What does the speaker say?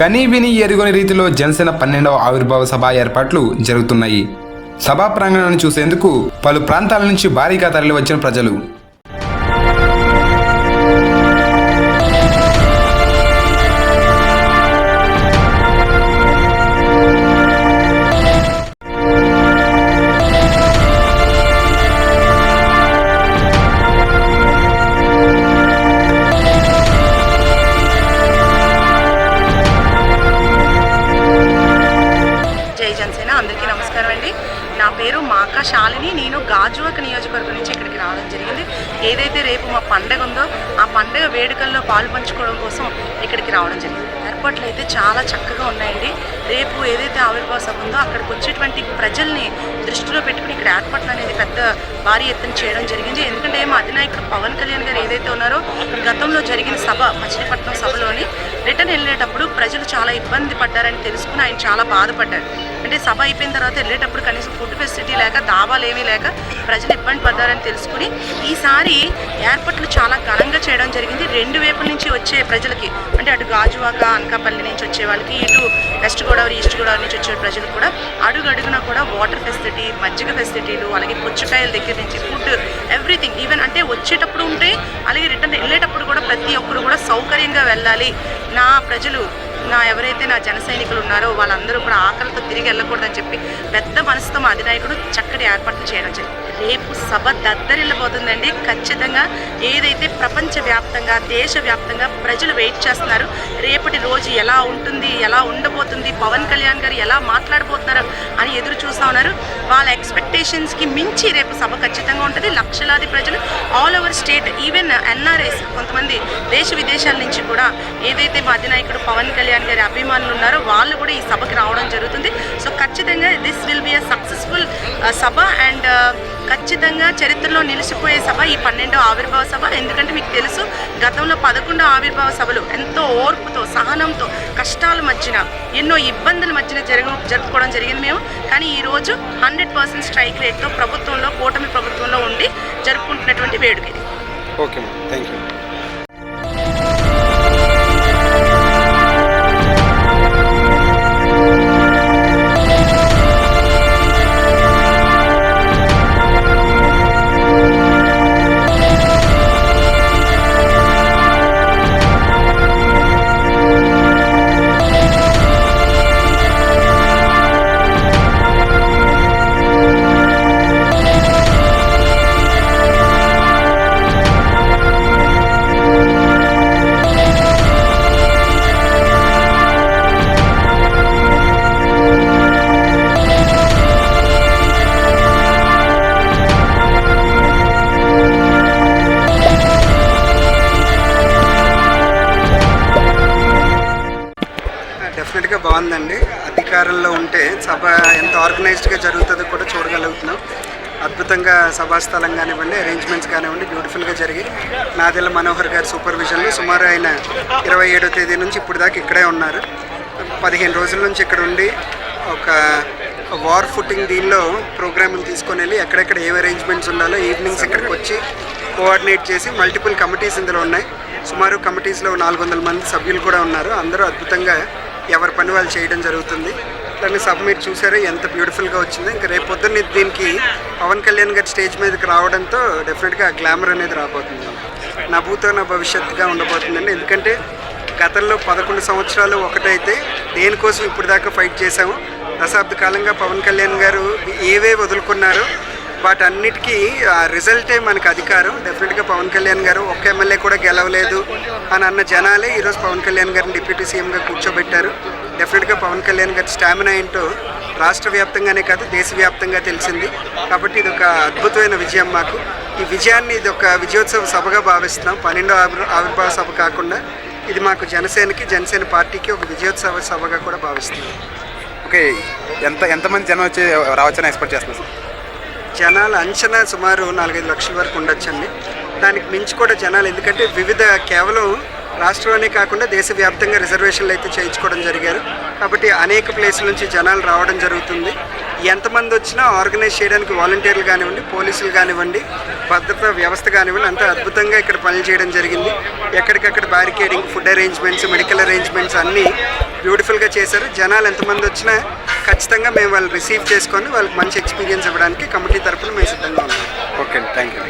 కనీ విని ఎరుగని రీతిలో జనసేన పన్నెండవ ఆవిర్భావ సభ ఏర్పాట్లు జరుగుతున్నాయి. సభా ప్రాంగణాన్ని చూసేందుకు పలు ప్రాంతాల నుంచి భారీగా తరలి వచ్చిన ప్రజలు. నియోజకవర్గం నుంచి ఇక్కడికి రావడం జరిగింది. ఏదైతే రేపు మా పండగ ఉందో ఆ పండగ వేడుకల్లో పాలు పంచుకోవడం కోసం ఇక్కడికి రావడం జరిగింది. ఏర్పాట్లు అయితే చాలా చక్కగా ఉన్నాయండి. రేపు ఏదైతే ఆవిర్భావ సభ ఉందో అక్కడికి వచ్చేటువంటి ప్రజల్ని దృష్టిలో పెట్టుకుని ఇక్కడ ఏర్పాట్లు అనేది పెద్ద భారీ ఎత్తున చేయడం జరిగింది. ఎందుకంటే మా అధినాయకుడు పవన్ కళ్యాణ్ గారు ఏదైతే ఉన్నారో గతంలో జరిగిన సభ మచిలీపట్నం సభలోని రిటర్న్ వెళ్ళేటప్పుడు ప్రజలు చాలా ఇబ్బంది పడ్డారని తెలుసుకుని ఆయన చాలా బాధపడ్డారు. అంటే సభ అయిపోయిన తర్వాత వెళ్ళేటప్పుడు కనీసం ఫుడ్ ఫెసిలిటీ లేక దాబాలు ఏమీ లేక ప్రజలు ఇబ్బంది పడ్డారని తెలుసుకుని ఈసారి ఏర్పాట్లు చాలా ఘనంగా చేయడం జరిగింది. రెండు వైపుల నుంచి వచ్చే ప్రజలకి అంటే అటు గాజువాక అనకాపల్లి నుంచి వచ్చే వాళ్ళకి ఇటు వెస్ట్ గోదావరి ఈస్ట్ గోదావరి నుంచి వచ్చే ప్రజలు కూడా అడుగు కూడా వాటర్ ఫెసిలిటీ మజ్జిగ ఫెసిలిటీలు అలాగే పుచ్చకాయల దగ్గర నుంచి ఫుడ్ ఎవ్రీథింగ్ ఈవెన్ అంటే వచ్చేటప్పుడు ఉంటే అలాగే రిటర్న్ వెళ్ళేటప్పుడు కూడా ప్రతి ఒక్కరు కూడా సౌకర్యంగా వెళ్ళాలి. నా ప్రజలు నా ఎవరైతే నా జన సైనికులు ఉన్నారో వాళ్ళందరూ కూడా ఆకలితో తిరిగి వెళ్ళకూడదని చెప్పి పెద్ద మనసుతో మా అధినాయకుడు చక్కటి ఏర్పాట్లు చేయడం జరిగింది. రేపు సభ దద్దరిల్లబోతుందండి. ఖచ్చితంగా ఏదైతే ప్రపంచవ్యాప్తంగా దేశవ్యాప్తంగా ప్రజలు వెయిట్ చేస్తున్నారు రేపటి రోజు ఎలా ఉంటుంది ఎలా ఉండబోతుంది పవన్ కళ్యాణ్ గారు ఎలా మాట్లాడబోతున్నారు అని ఎదురు చూస్తూ ఉన్నారు. వాళ్ళ ఎక్స్పెక్టేషన్స్కి మించి రేపు సభ ఖచ్చితంగా ఉంటుంది. లక్షలాది ప్రజలు all over state even NRIs కొంతమంది దేశ విదేశాల నుంచి కూడా ఏదైతే మా అధినాయకుడు పవన్ కళ్యాణ్ గారి అభిమానులు ఉన్నారో వాళ్ళు కూడా ఈ సభకి రావడం జరుగుతుంది. సో ఖచ్చితంగా this will be a successful Sabha and ఖచ్చితంగా చరిత్రలో నిలిచిపోయే సభ ఈ పన్నెండో ఆవిర్భావ సభ. ఎందుకంటే మీకు తెలుసు గతంలో పదకొండో ఆవిర్భావ సభలు ఎంతో ఓర్పుతో సహనంతో కష్టాల మధ్యన ఎన్నో ఇబ్బందుల మధ్యన జరగ జరుపుకోవడం జరిగింది మేము. కానీ ఈరోజు హండ్రెడ్ పర్సెంట్ స్ట్రైక్ రేట్తో ప్రభుత్వంలో కూటమి ప్రభుత్వంలో ఉండి జరుపుకుంటున్నటువంటి వేడుక ఇది. ఓకే థ్యాంక్ యూ బాగుందండి అధికారంలో ఉంటే సభ ఎంత ఆర్గనైజ్డ్గా జరుగుతుందో కూడా చూడగలుగుతున్నాం. అద్భుతంగా సభా స్థలం కానివ్వండి అరేంజ్మెంట్స్ కానివ్వండి బ్యూటిఫుల్గా జరిగి నాదెల్ల మనోహర్ గారి సూపర్విజన్లో సుమారు ఆయన ఇరవై ఏడో తేదీ నుంచి ఇప్పుడు దాకా ఇక్కడే ఉన్నారు. పదిహేను రోజుల నుంచి ఇక్కడ ఉండి ఒక వార్ ఫుటింగ్ దీనిలో ప్రోగ్రామ్ని తీసుకొని వెళ్ళి ఎక్కడెక్కడ ఏ అరేంజ్మెంట్స్ ఉండాలో ఈవినింగ్స్ ఇక్కడికి వచ్చి కోఆర్డినేట్ చేసి మల్టిపుల్ కమిటీస్ ఇందులో ఉన్నాయి. సుమారు కమిటీస్లో నాలుగు వందల మంది సభ్యులు కూడా ఉన్నారు. అందరూ అద్భుతంగా ఎవరి పని వాళ్ళు చేయడం జరుగుతుంది. దాన్ని సభ మీరు చూసారు? ఎంత బ్యూటిఫుల్గా వచ్చిందో. ఇంకా రేపు పొద్దున్న దీనికి పవన్ కళ్యాణ్ గారి స్టేజ్ మీదకి రావడంతో డెఫినెట్గా గ్లామర్ అనేది రాబోతుంది. నా నా భవిష్యత్తుగా ఉండబోతుందండి. ఎందుకంటే గతంలో పదకొండు సంవత్సరాలు ఒకటైతే దేనికోసం ఇప్పుడు దాకా ఫైట్ చేశాము? దశాబ్ద కాలంగా పవన్ కళ్యాణ్ గారు ఏవే వదులుకున్నారో వాటన్నిటికీ ఆ రిజల్టే మనకు అధికారం. డెఫినెట్గా పవన్ కళ్యాణ్ గారు ఒక్క ఎమ్మెల్యే కూడా గెలవలేదు అని అన్న జనాలే ఈరోజు పవన్ కళ్యాణ్ గారిని డిప్యూటీ సీఎంగా కూర్చోబెట్టారు. డెఫినెట్గా పవన్ కళ్యాణ్ గారి స్టామినా ఏంటో రాష్ట్ర వ్యాప్తంగానే కాదు దేశవ్యాప్తంగా తెలిసింది. కాబట్టి ఇది ఒక అద్భుతమైన విజయం మాకు. ఈ విజయాన్ని ఇది ఒక విజయోత్సవ సభగా భావిస్తున్నాం. పన్నెండో ఆవిర్ ఆవిర్భావ సభ కాకుండా ఇది మాకు జనసేనకి జనసేన పార్టీకి ఒక విజయోత్సవ సభగా కూడా భావిస్తున్నాం. ఓకే ఎంత ఎంతమంది జనం వచ్చి రావచ్చని ఎక్స్పెక్ట్ చేస్తున్నారు? సార్ జనాల అంచనా సుమారు నాలుగైదు లక్షల వరకు ఉండొచ్చండి. దానికి మించి కూడా జనాలు ఎందుకంటే వివిధ కేవలం రాష్ట్రంలోనే కాకుండా దేశవ్యాప్తంగా రిజర్వేషన్లు అయితే చేయించుకోవడం జరిగారు. కాబట్టి అనేక ప్లేసుల నుంచి జనాలు రావడం జరుగుతుంది. ఎంతమంది వచ్చినా ఆర్గనైజ్ చేయడానికి వాలంటీర్లు కానివ్వండి పోలీసులు కానివ్వండి భద్రతా వ్యవస్థ కానివ్వండి అంత అద్భుతంగా ఇక్కడ పనులు చేయడం జరిగింది. ఎక్కడికక్కడ barricading food arrangements medical arrangements అన్నీ బ్యూటిఫుల్గా చేశారు. జనాలు ఎంతమంది వచ్చినా ఖచ్చితంగా మేము వాళ్ళు రిసీవ్ చేసుకొని వాళ్ళకి మంచి ఎక్స్పీరియన్స్ ఇవ్వడానికి కమిటీ తరఫున మేము సిద్ధంగా ఉన్నాం. Okay thank you